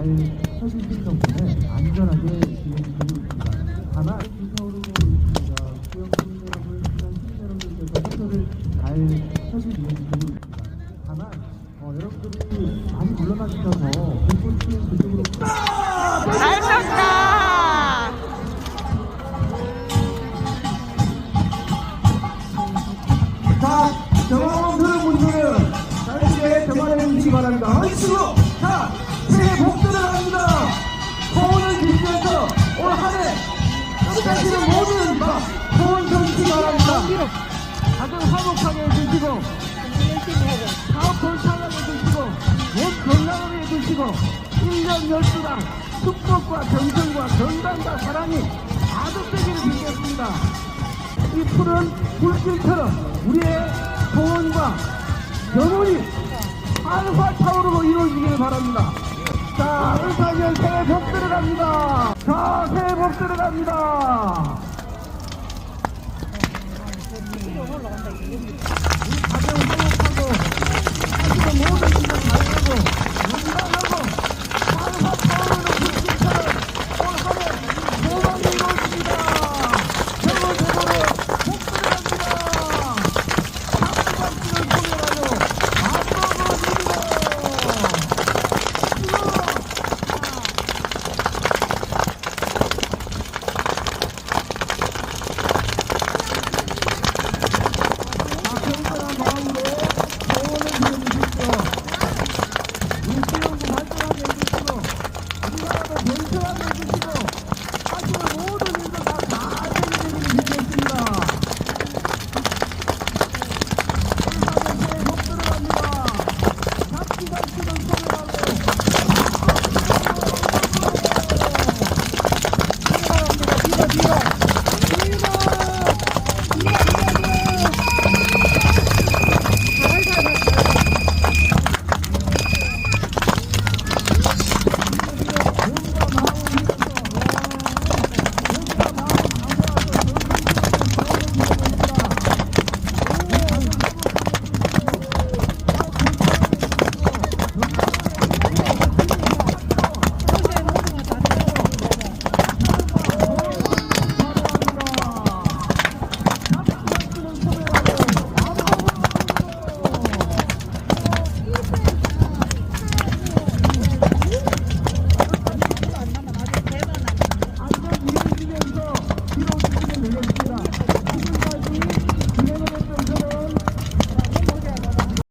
잘 해주신 덕분에 안전하게 진행되고 있습니다. 다만 불타오르고 있습니다. 구형 시민 여러분, 시민 여러분들께서 해설을 잘 해주시고 있습니다. 다만 어, 여러분들이 많이 물러나 주셔서 불꽃 튀는 그쪽으로 잘. 자, 정원들 분들은 짧게 정원해 주시기 바랍니다. 얼씨구! 자, 새해 복 다. 다들 화목하게 해주시고, 사업 건강하게 해주시고, 몸 건강하게 해주시고, 1년 12당 축복과 정성과 건강과 사랑이 가득되기를 빌겠습니다. 이 푸른 불길처럼 우리의 소원과 영혼이 활활 타오르고 이루어지길 바랍니다. 자, 을사년 새해 복 들어갑니다. 자, 새해 복 들어갑니다. 何?